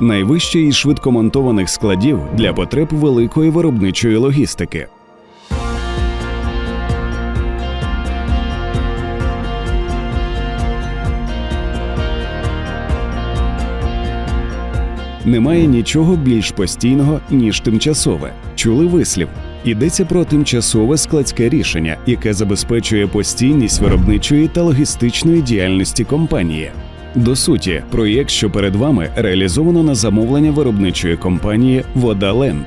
найвище із швидкомонтованих складів для потреб великої виробничої логістики. Немає нічого більш постійного, ніж тимчасове. Чули вислів. Йдеться про тимчасове складське рішення, яке забезпечує постійність виробничої та логістичної діяльності компанії. До суті, проєкт, що перед вами, реалізовано на замовлення виробничої компанії Вода Ленд.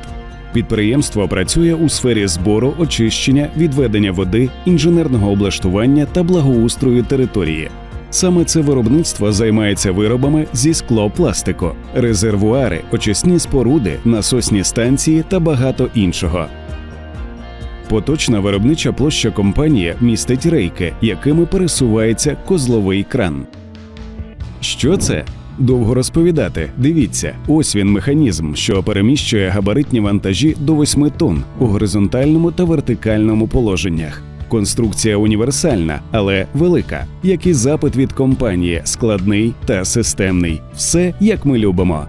Підприємство працює у сфері збору, очищення, відведення води, інженерного облаштування та благоустрою території. Саме це виробництво займається виробами зі склопластику, резервуари, очисні споруди, насосні станції та багато іншого. Поточна виробнича площа компанії містить рейки, якими пересувається козловий кран. Що це? Довго розповідати. Дивіться, ось він механізм, що переміщує габаритні вантажі до 8 тонн у горизонтальному та вертикальному положеннях. Конструкція універсальна, але велика, як і запит від компанії, складний та системний. Все як ми любимо.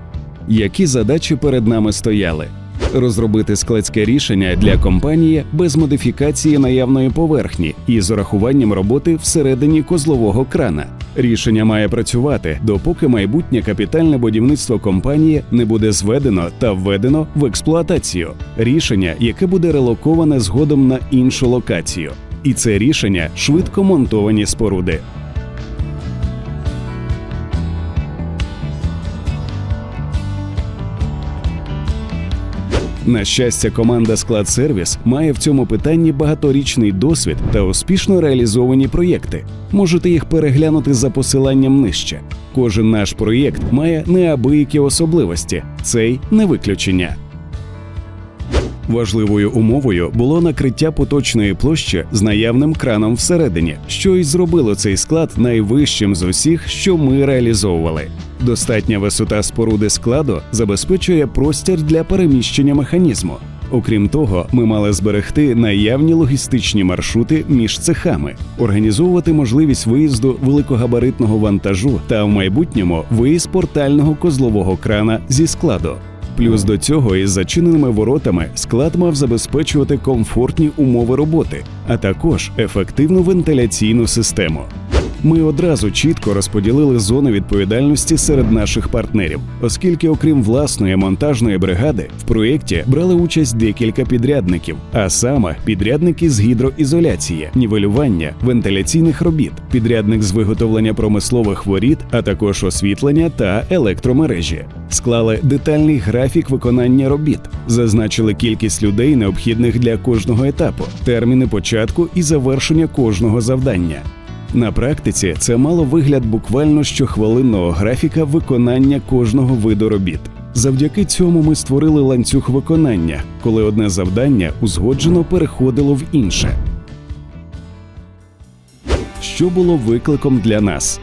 Які задачі перед нами стояли? Розробити складське рішення для компанії без модифікації наявної поверхні і з урахуванням роботи всередині козлового крана. Рішення має працювати, допоки майбутнє капітальне будівництво компанії не буде зведено та введено в експлуатацію. Рішення, яке буде релоковане згодом на іншу локацію. І це рішення швидко монтовані споруди. На щастя, команда Склад Сервіс має в цьому питанні багаторічний досвід та успішно реалізовані проєкти. Можете їх переглянути за посиланням нижче. Кожен наш проєкт має неабиякі особливості, цей не виключення. Важливою умовою було накриття поточної площі з наявним краном всередині, що й зробило цей склад найвищим з усіх, що ми реалізовували. Достатня висота споруди складу забезпечує простір для переміщення механізму. Окрім того, ми мали зберегти наявні логістичні маршрути між цехами, організовувати можливість виїзду великогабаритного вантажу та в майбутньому виїзд портального козлового крана зі складу. Плюс до цього із зачиненими воротами склад мав забезпечувати комфортні умови роботи, а також ефективну вентиляційну систему. Ми одразу чітко розподілили зони відповідальності серед наших партнерів, оскільки, окрім власної монтажної бригади, в проєкті брали участь декілька підрядників, а саме підрядники з гідроізоляції, нівелювання, вентиляційних робіт, підрядник з виготовлення промислових воріт, а також освітлення та електромережі. Склали детальний графік виконання робіт, зазначили кількість людей, необхідних для кожного етапу, терміни початку і завершення кожного завдання. На практиці це мало вигляд буквально щохвилинного графіка виконання кожного виду робіт. Завдяки цьому ми створили ланцюг виконання, коли одне завдання узгоджено переходило в інше. Що було викликом для нас?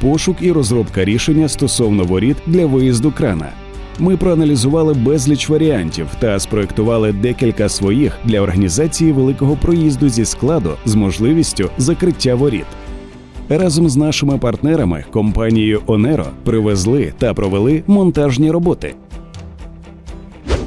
Пошук і розробка рішення стосовно воріт для виїзду крана. Ми проаналізували безліч варіантів та спроектували декілька своїх для організації великого проїзду зі складу з можливістю закриття воріт. Разом з нашими партнерами, компанією Онеро, привезли та провели монтажні роботи.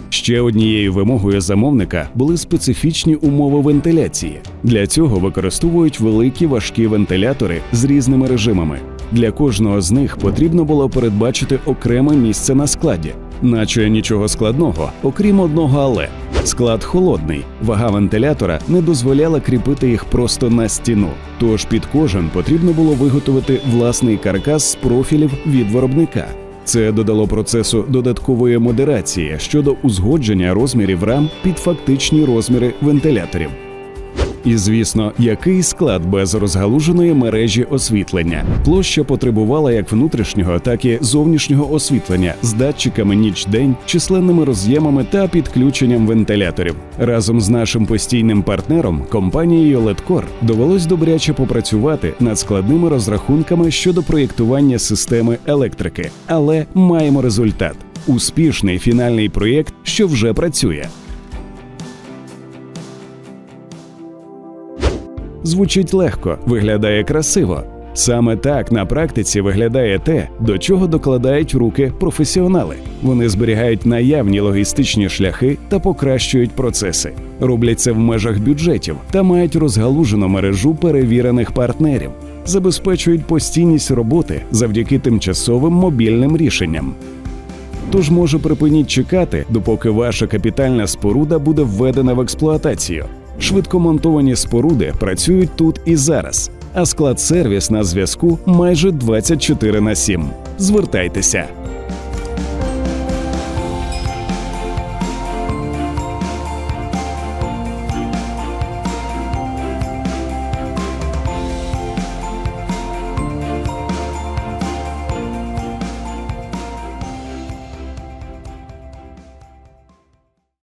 Ще однією вимогою замовника були специфічні умови вентиляції. Для цього використовують великі важкі вентилятори з різними режимами. Для кожного з них потрібно було передбачити окреме місце на складі, наче нічого складного, окрім одного але. Склад холодний, вага вентилятора не дозволяла кріпити їх просто на стіну. Тож під кожен потрібно було виготовити власний каркас з профілів від виробника. Це додало процесу додаткової модерації щодо узгодження розмірів рам під фактичні розміри вентиляторів. І звісно, який склад без розгалуженої мережі освітлення. Площа потребувала як внутрішнього, так і зовнішнього освітлення з датчиками ніч-день, численними роз'ємами та підключенням вентиляторів. Разом з нашим постійним партнером, компанією Леткор, довелось добряче попрацювати над складними розрахунками щодо проєктування системи електрики, але маємо результат успішний фінальний проєкт, що вже працює. Звучить легко, виглядає красиво. Саме так на практиці виглядає те, до чого докладають руки професіонали. Вони зберігають наявні логістичні шляхи та покращують процеси, роблять це в межах бюджетів та мають розгалужену мережу перевірених партнерів, забезпечують постійність роботи завдяки тимчасовим мобільним рішенням. Тож може припиніть чекати, допоки ваша капітальна споруда буде введена в експлуатацію. Швидкомонтовані споруди працюють тут і зараз, а склад сервіс на зв'язку майже 24 на 7. Звертайтеся.